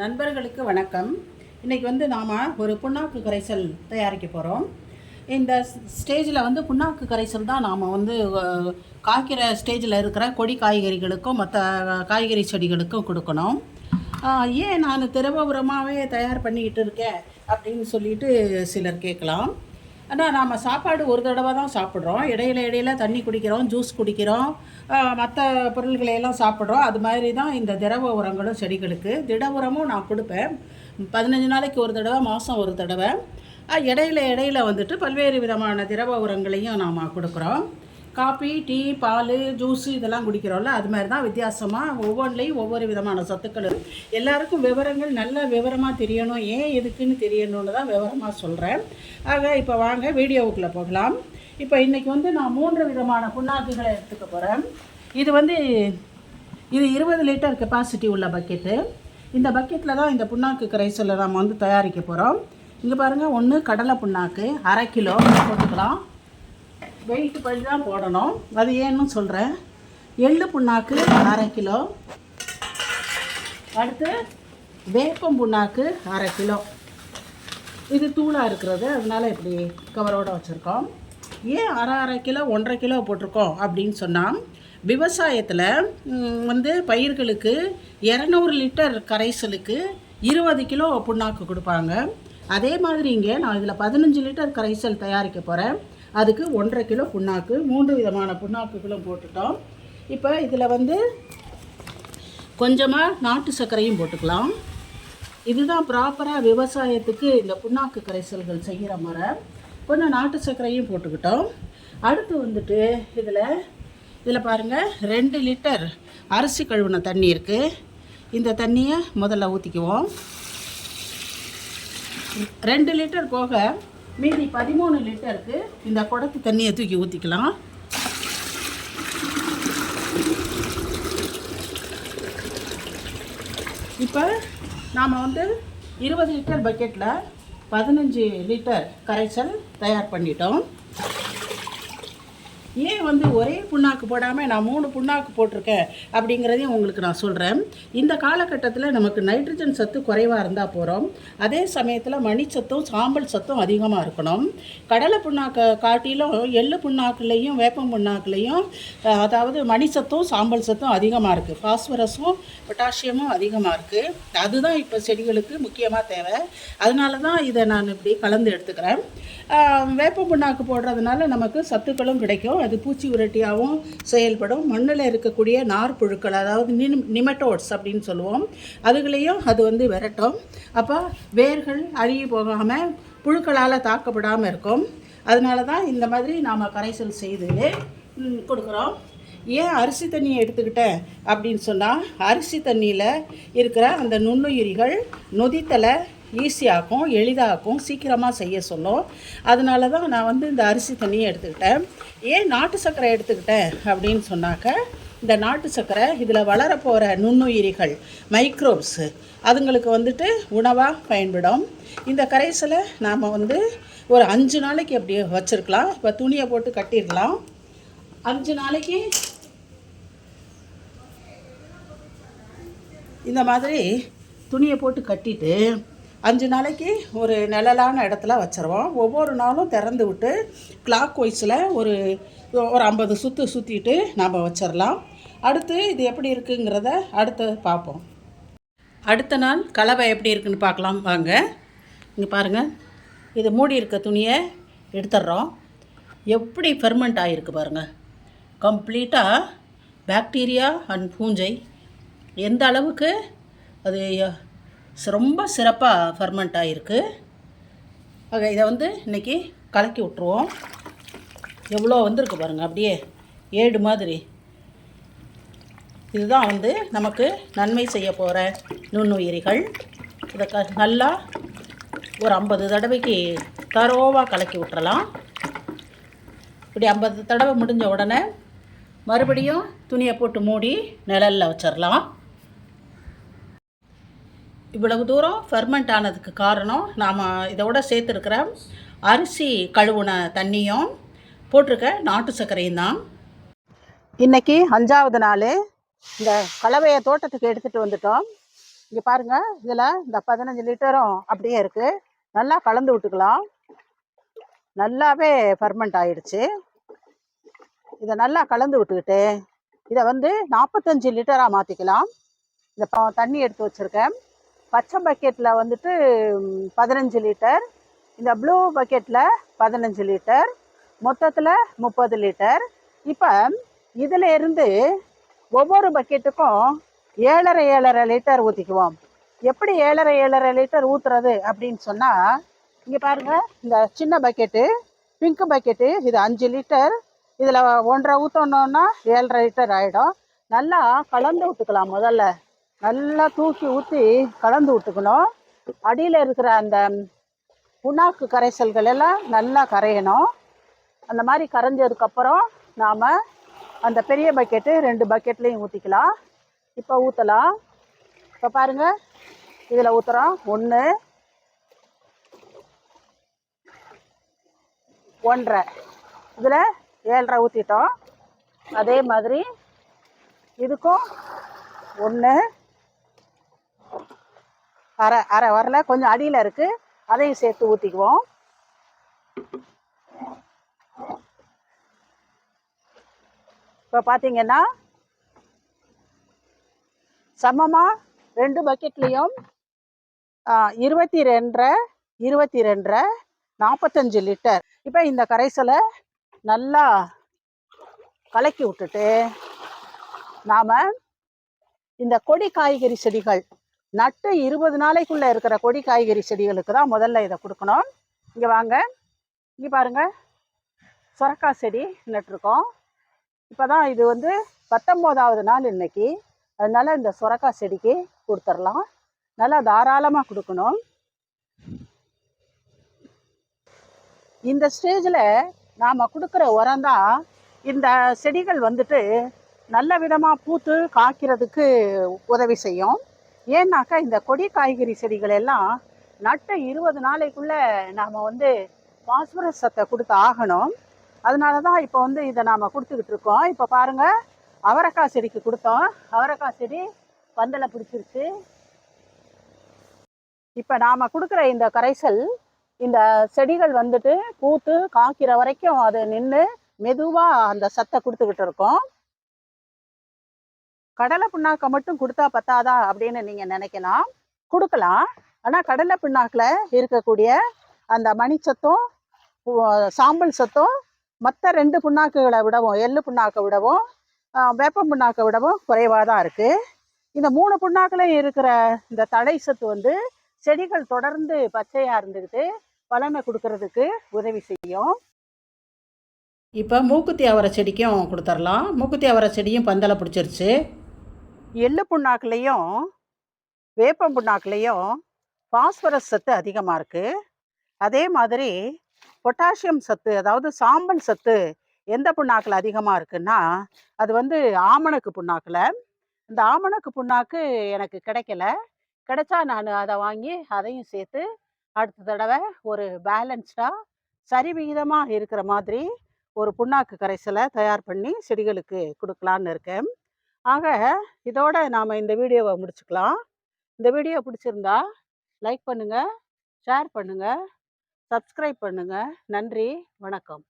நண்பர்களுக்கு வணக்கம். இன்றைக்கி வந்து நாம் ஒரு புண்ணாக்கு கரைசல் தயாரிக்க போகிறோம் இந்த ஸ்டேஜில் வந்து புண்ணாக்கு கரைசல் தான் நாம் வந்து காய்க்கிற ஸ்டேஜில் இருக்கிற கொடி காய்கறிகளுக்கும் மற்ற காய்கறி செடிகளுக்கும் கொடுக்கணும். ஏன் நான் திரவ உரமாகவே தயார் பண்ணிக்கிட்டு இருக்கேன் அப்படின்னு சொல்லிட்டு சிலர் கேட்கலாம். ஆனால் நாம் சாப்பாடு ஒரு தடவை தான் சாப்பிட்றோம். இடையில இடையில தண்ணி குடிக்கிறோம் ஜூஸ் குடிக்கிறோம். மற்ற பொருள்களை எல்லாம் சாப்பிட்றோம். அது மாதிரி தான் இந்த திரவ உரங்களும் செடிகளுக்கு. திட உரமும் நான் கொடுப்பேன். பதினஞ்சு நாளைக்கு ஒரு தடவை மாதம் ஒரு தடவை. இடையில இடையில வந்துட்டு பல்வேறு விதமான திரவ உரங்களையும் நாம் கொடுக்குறோம். காபி டீ பால் ஜூஸு இதெல்லாம் குடிக்கிறோம்ல அது மாதிரி தான் வித்தியாசமாக ஒவ்வொன்றிலையும் ஒவ்வொரு விதமான சத்துக்கள் இருக்கு. எல்லாருக்கும் விவரங்கள் நல்ல விவரமாக தெரியணும். ஏன் எதுக்குன்னு தெரியணும்னு தான் விவரமாக சொல்கிறேன் ஆக இப்போ வாங்க வீடியோவுக்குள்ளே போகலாம். இப்போ இன்றைக்கி வந்து நான் மூன்று விதமான புண்ணாக்குகளை எடுத்துக்க போகிறேன் இது வந்து இது இருபது லிட்டர் கெப்பாசிட்டி உள்ள பக்கெட்டு இந்த பக்கெட்டில் தான் இந்த புண்ணாக்கு கரைசலை நம்ம வந்து தயாரிக்க போகிறோம் இங்கே பாருங்கள் ஒன்று கடலை புண்ணாக்கு அரை கிலோ போட்டுக்கலாம். வெயிட் படி தான் போடணும். அது ஏன்னு சொல்கிறேன் எள்ளு புண்ணாக்கு அரை கிலோ. அடுத்து வேப்பம் புண்ணாக்கு அரை கிலோ. இது தூளாக இருக்கிறது. அதனால் இப்படி கவரோடு வச்சுருக்கோம். ஏன் அரை அரை கிலோ ஒன்றரை கிலோ போட்டிருக்கோம் அப்படின்னு சொன்னால் விவசாயத்தில் வந்து பயிர்களுக்கு இரநூறு லிட்டர் கரைசலுக்கு இருபது கிலோ புண்ணாக்கு கொடுப்பாங்க. அதே மாதிரி இங்கே நான் இதில் பதினஞ்சு லிட்டர் கரைசல் தயாரிக்க போகிறேன் அதுக்கு ஒன்றரை கிலோ புண்ணாக்கு மூன்று விதமான புண்ணாக்குகளும் போட்டுட்டோம். இப்போ இதில் வந்து கொஞ்சமாக நாட்டு சர்க்கரையும் போட்டுக்கலாம். இதுதான் ப்ராப்பராக விவசாயத்துக்கு இந்த புண்ணாக்கு கரைசல்கள் செய்கிற முறை. கொஞ்சம் நாட்டு சர்க்கரையும் போட்டுக்கிட்டோம். அடுத்து வந்துட்டு இதில் இதில் பாருங்கள் ரெண்டு லிட்டர் அரிசி கழுவின தண்ணி இருக்குது இந்த தண்ணியை முதல்ல ஊற்றிக்குவோம் ரெண்டு லிட்டர் போக மீதி பதிமூணு லிட்டருக்கு இந்த குடத்து தண்ணியை தூக்கி ஊற்றிக்கலாம் இப்போ நாம் வந்து இருபது லிட்டர் பக்கெட்டில் பதினஞ்சு லிட்டர் கரைசல் தயார் பண்ணிட்டோம். ஏன் வந்து ஒரே புண்ணாக்கு போடாமல் நான் மூணு புண்ணாக்கு போட்டிருக்கேன் அப்படிங்கிறதையும் உங்களுக்கு நான் சொல்கிறேன் இந்த காலகட்டத்தில் நமக்கு நைட்ரஜன் சத்து குறைவாக இருந்தால் போகிறோம் அதே சமயத்தில் மணிச்சத்தும் சாம்பல் சத்தும் அதிகமாக இருக்கணும். கடலை புண்ணாக்கை காட்டிலும் எள்ளு புண்ணாக்குலேயும் வேப்பம் புண்ணாக்குலேயும் அதாவது மணிச்சத்தும் சாம்பல் சத்தும் அதிகமாக இருக்குது ஃபாஸ்பரஸும் பொட்டாசியமும் அதிகமாக இருக்குது அதுதான் இப்போ செடிகளுக்கு முக்கியமாக தேவை. அதனால தான் இதை நான் இப்படி கலந்து எடுத்துக்கிறேன். வேப்பம் வேப்ப புண்ணாக்கு போடுறதுனால நமக்கு சத்துக்களும் கிடைக்கும். அது பூச்சி உரட்டியாகவும் செயல்படும். மண்ணில் இருக்கக்கூடிய நார் புழுக்கள் அதாவது நிம் நிமட்டோட்ஸ் அப்படின்னு சொல்லுவோம். அதுகளையும் அது வந்து விரட்டும். அப்போ வேர்கள் அழுகி போகாமல் புழுக்களால் தாக்கப்படாமல் இருக்கும். அதனால தான் இந்த மாதிரி நாம் கரைசல் செய்து கொடுக்குறோம். ஏன் அரிசி தண்ணியை எடுத்துக்கிட்டேன் அப்படின்னு சொன்னால் அரிசி தண்ணியில் இருக்கிற அந்த நுண்ணுயிரிகள் நொதித்தலை ஈஸியாக்கும் எளிதாக்கும் சீக்கிரமாக செய்ய சொல்லும் அதனால தான் நான் வந்து இந்த அரிசி தண்ணியை எடுத்துக்கிட்டேன். ஏன் நாட்டு சர்க்கரை எடுத்துக்கிட்டேன்? அப்படின்னு சொன்னாக்க இந்த நாட்டு சர்க்கரை இதில் வளரப்போகிற நுண்ணுயிரிகள் மைக்ரோப்ஸு அதுங்களுக்கு வந்துட்டு உணவாக பயன்படும். இந்த கரைசலை நாம் வந்து ஒரு அஞ்சு நாளைக்கு அப்படி வச்சுருக்கலாம். இப்போ துணியை போட்டு கட்டிடலாம். அஞ்சு நாளைக்கு இந்த மாதிரி துணியை போட்டு கட்டிட்டு அஞ்சு நாளைக்கு ஒரு நிழலான இடத்துல வச்சுருவோம். ஒவ்வொரு நாளும் திறந்து விட்டு கிளாக் வைஸில் ஒரு ஒரு ஐம்பது சுற்று சுற்றிட்டு நாம் வச்சிடலாம் அடுத்து இது எப்படி இருக்குங்கிறத அடுத்து பார்ப்போம். அடுத்த நாள் கலவை எப்படி இருக்குன்னு பார்க்கலாம். வாங்க. இங்கே பாருங்கள் இது மூடி இருக்க துணியை எடுத்துடுறோம். எப்படி ஃபெர்மெண்ட் ஆகிருக்கு பாருங்கள் கம்ப்ளீட்டாக பாக்டீரியா அண்ட் பூஞ்சை எந்த அளவுக்கு அது ரொம்ப சிறப்பாக ஃபர்மெண்ட் ஆகிருக்கு ஆக இதை வந்து இன்றைக்கி கலக்கி விட்ருவோம் எவ்வளோ வந்திருக்கு பாருங்கள் அப்படியே ஏடு மாதிரி. இதுதான் வந்து நமக்கு நன்மை செய்ய போகிற நுண்ணுயிரிகள். இதை க நல்லா ஒரு ஐம்பது தடவைக்கு தரோவாக கலக்கி விட்டுறலாம். இப்படி ஐம்பது தடவை முடிஞ்ச உடனே மறுபடியும் துணியை போட்டு மூடி நிழலில் வச்சிடலாம் இவ்வளவு தூரம் ஃபெர்மெண்ட் ஆனதுக்கு காரணம் நாம் இதோட சேர்த்துருக்கிற அரிசி கழுவுன தண்ணியும் போட்டிருக்க நாட்டு சர்க்கரையும் தான். இன்றைக்கி அஞ்சாவது நாள். இந்த கலவையை தோட்டத்துக்கு எடுத்துகிட்டு வந்துட்டோம். இங்கே பாருங்கள் இதில் இந்த பதினஞ்சு லிட்டரும் அப்படியே இருக்குது நல்லா கலந்து விட்டுக்கலாம். நல்லாவே ஃபர்மெண்ட் ஆயிடுச்சு. இதை நல்லா கலந்து விட்டுக்கிட்டு இதை வந்து நாற்பத்தஞ்சு லிட்டராக மாற்றிக்கலாம் இந்த ப- தண்ணி எடுத்து வச்சுருக்கேன். பச்சை பக்கெட்டில் வந்துட்டு பதினஞ்சு லிட்டர் இந்த ப்ளூ பக்கெட்டில் பதினஞ்சு லிட்டர் மொத்தத்தில் முப்பது லிட்டர் இப்போ இதில் இருந்து ஒவ்வொரு பக்கெட்டுக்கும் ஏழரை ஏழரை லிட்டர் ஊற்றிக்குவோம் எப்படி ஏழரை ஏழரை லிட்டர் ஊற்றுறது அப்படின்னு சொன்னால் இங்கே பாருங்கள் இந்த சின்ன பக்கெட்டு பிங்க் பக்கெட்டு இது அஞ்சு லிட்டர் இதில் ஒன்றரை ஊற்றணுன்னா ஏழரை லிட்டர் ஆகிடும் நல்லா கலந்து விட்டுக்கலாம் முதல்ல. நல்லா தூக்கி ஊற்றி கலந்து விட்டுக்கணும். அடியில் இருக்கிற அந்த புண்ணாக்கு கரைசல்கள் எல்லாம் நல்லா கரையணும். அந்த மாதிரி கரைஞ்சதுக்கப்புறம் நாம் அந்த பெரிய பக்கெட்டு ரெண்டு பக்கெட்லேயும் ஊற்றிக்கலாம் இப்போ ஊற்றலாம் இப்போ பாருங்கள் இதில் ஊற்றுறோம் ஒன்று ஒன்றரை. இதில் ஏழரை ஊற்றிட்டோம் அதே மாதிரி இதுக்கும் ஒன்று அரை அரை வரல. கொஞ்சம் அடியில் இருக்குது அதையும் சேர்த்து ஊற்றிக்குவோம் இப்போ பார்த்தீங்கன்னா சமமாக ரெண்டு பக்கெட்லேயும் இருபத்தி ரெண்டரை இருபத்தி ரெண்டரை நாற்பத்தஞ்சு லிட்டர் இப்போ இந்த கரைசலை நல்லா கலக்கி விட்டுட்டு நாம் இந்த கொடி காய்கறி செடிகள் நட்டு இருபது நாளைக்குள்ளே இருக்கிற கொடி காய்கறி செடிகளுக்கு தான் முதல்ல இதை கொடுக்கணும். இங்கே வாங்க. இங்கே பாருங்க. சுரக்காய் செடி நட்டுருக்கோம். இப்போ தான் இது வந்து பத்தொம்போதாவது நாள் இன்னைக்கு. அதனால் இந்த சுரக்காய் செடிக்கு கொடுத்துடலாம் நல்லா தாராளமாக கொடுக்கணும். இந்த ஸ்டேஜில் நாம் கொடுக்குற உரம் தான் இந்த செடிகள் வந்துட்டு நல்ல விதமாக பூத்து காய்க்கிறதுக்கு உதவி செய்யும். ஏன்னாக்கா இந்த கொடி காய்கறி செடிகள் எல்லாம் நட்ட இருபது நாளைக்குள்ளே நாம் வந்து பாஸ்பரஸ் சத்தை கொடுத்து ஆகணும். அதனால தான் இப்போ வந்து இதை நாம் கொடுத்துக்கிட்டு இருக்கோம். இப்போ பாருங்கள் அவரைக்காய் செடிக்கு கொடுத்தோம். அவரைக்காய் செடி பந்தலை பிடிச்சிருச்சு. இப்போ நாம் கொடுக்குற இந்த கரைசல் இந்த செடிகள் வந்துட்டு பூத்து காய்க்கிற வரைக்கும் அது நின்று மெதுவாக அந்த சத்தை கொடுத்துக்கிட்டு இருக்கோம். கடலை புண்ணாக்கை மட்டும் கொடுத்தா பத்தாதா அப்படின்னு நீங்கள் நினைக்கலாம். கொடுக்கலாம். ஆனால் கடலை புண்ணாக்கில் இருக்கக்கூடிய அந்த மணிச்சத்தும் சாம்பல் சத்தும் மற்ற ரெண்டு புண்ணாக்குகளை விடவும் எள்ளு புண்ணாக்கை விடவும் வேப்பம் வேப்ப புண்ணாக்கை விடவும் குறைவாக தான் இருக்குது இந்த மூணு புண்ணாக்கிலையும் இருக்கிற இந்த தடை சத்து வந்து செடிகள் தொடர்ந்து பச்சையாக இருந்துக்கிட்டு பலனை கொடுக்கறதுக்கு உதவி செய்யும். இப்போ மூக்குத்தி அவரை செடிக்கும் கொடுத்துர்லாம். மூக்குத்தி அவரை செடியும் பந்தலை பிடிச்சிருச்சு. எள்ளு புண்ணாக்குலேயும் வேப்பம் புண்ணாக்குலேயும் பாஸ்பரஸ் சத்து அதிகமாக இருக்குது அதே மாதிரி பொட்டாசியம் சத்து அதாவது சாம்பல் சத்து எந்த புண்ணாக்கில் அதிகமாக இருக்குன்னா அது வந்து ஆமணக்கு புண்ணாக்கில். இந்த ஆமணக்கு புண்ணாக்கு எனக்கு கிடைக்கல. கிடைச்சா நான் அதை வாங்கி அதையும் சேர்த்து அடுத்த தடவை ஒரு பேலன்ஸ்டாக சரிவிகிதமாக இருக்கிற மாதிரி ஒரு புண்ணாக்கு கரைசலை தயார் பண்ணி செடிகளுக்கு கொடுக்கலான்னு இருக்கேன். ஆக இதோட நாம் இந்த வீடியோவை முடிச்சுக்கலாம். இந்த வீடியோ பிடிச்சிருந்தா லைக் பண்ணுங்கள் ஷேர் பண்ணுங்கள் சப்ஸ்கிரைப் பண்ணுங்கள் நன்றி வணக்கம்.